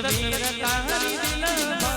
તસવીર તારી દિલમાં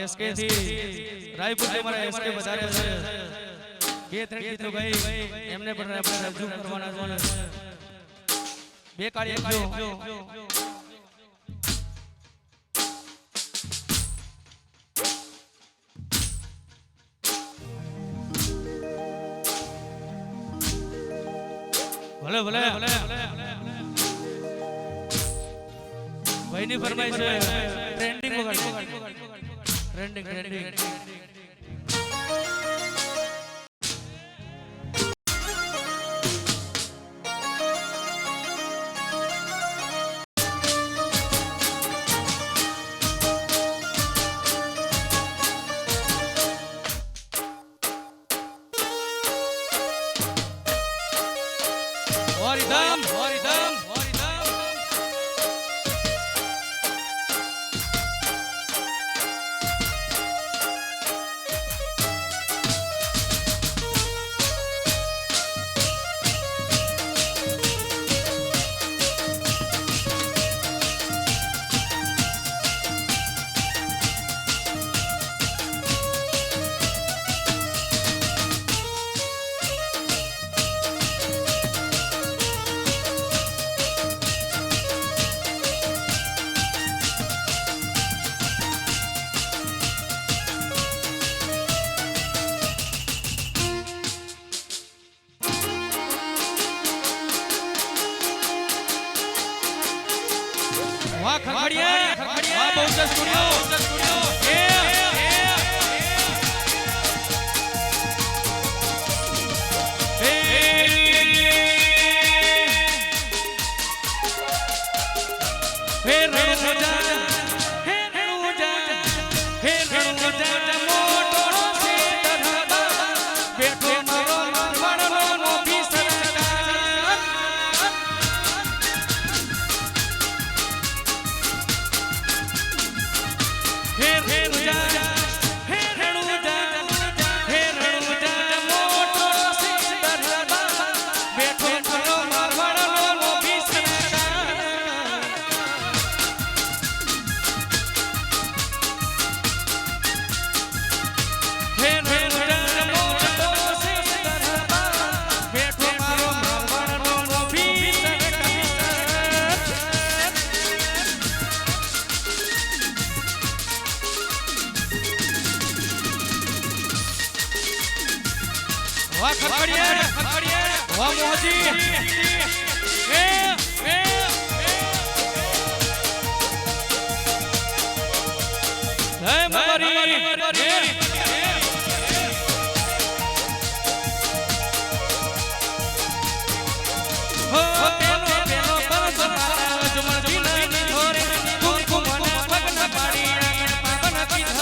એસકે થી રાયપુર થી મારા એસકે વધારે છે બે ત્રણ ગીતો ગઈ એમને પણ આપણે રજૂ કરવાના છે બે કાળી એકજો ભલે ભલે ભાઈની ફરમાઈ છે ટ્રેન્ડિંગ વગાડ ரெண்டு ரெண்டு Haritam, Haritam. Khagadiya Khagadiya Bahuchar studio. Bahuchar studio.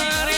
Hare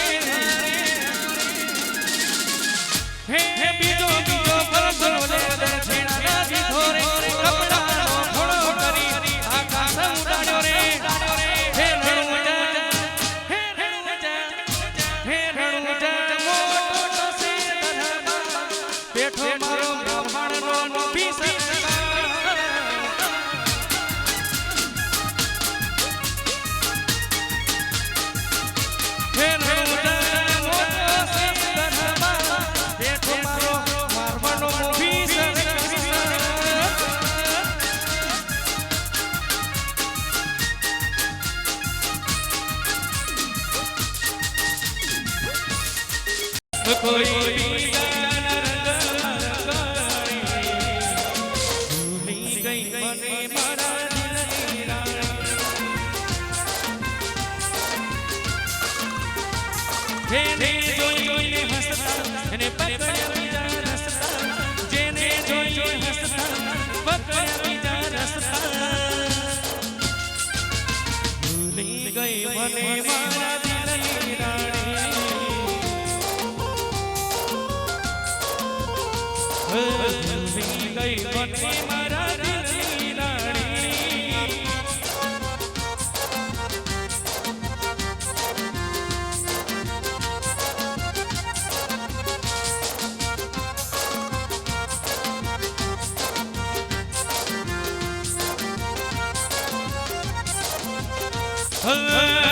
મને મારા દિલની રાણી. જેને જોઈ જોઈને હસતા એને પકડ્યા બીજા રસ્તા ગઈ મને મારા 诶诶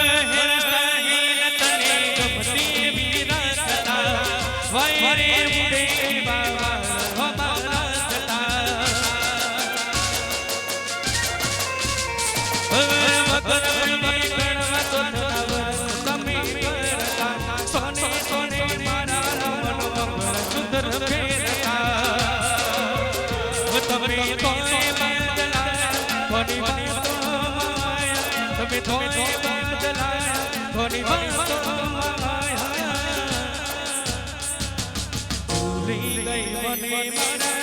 માયા તમે કોઈ બદલાયા કોની વાતો માયા ભૂલી ગઈ મને મારા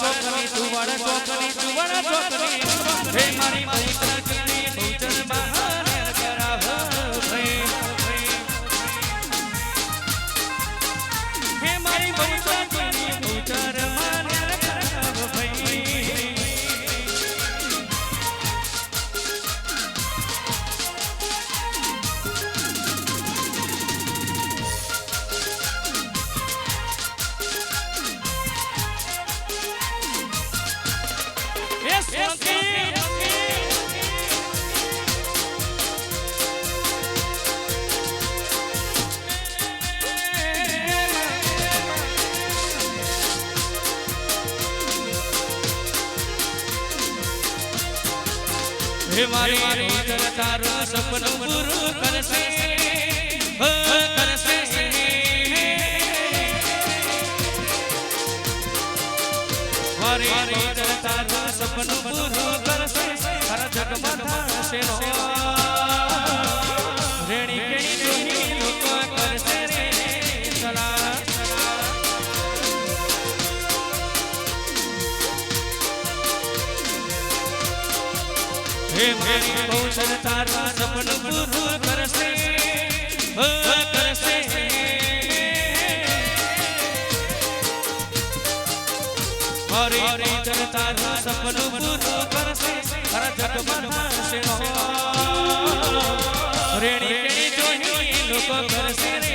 ચોકની સુવાડા ચોકની સુવાડા ચોકની હે મારી તારું સપનું પૂરું કરશે. કરશે મારી તારું સપનું પૂરું કરશે. હર રેણી તો સરતારું સપન પૂરું કરશે કરશે હરે હરે જનતારું સપન પૂરું કરશે હર જગમન થશે રેણી જોઈ લોકો કરશે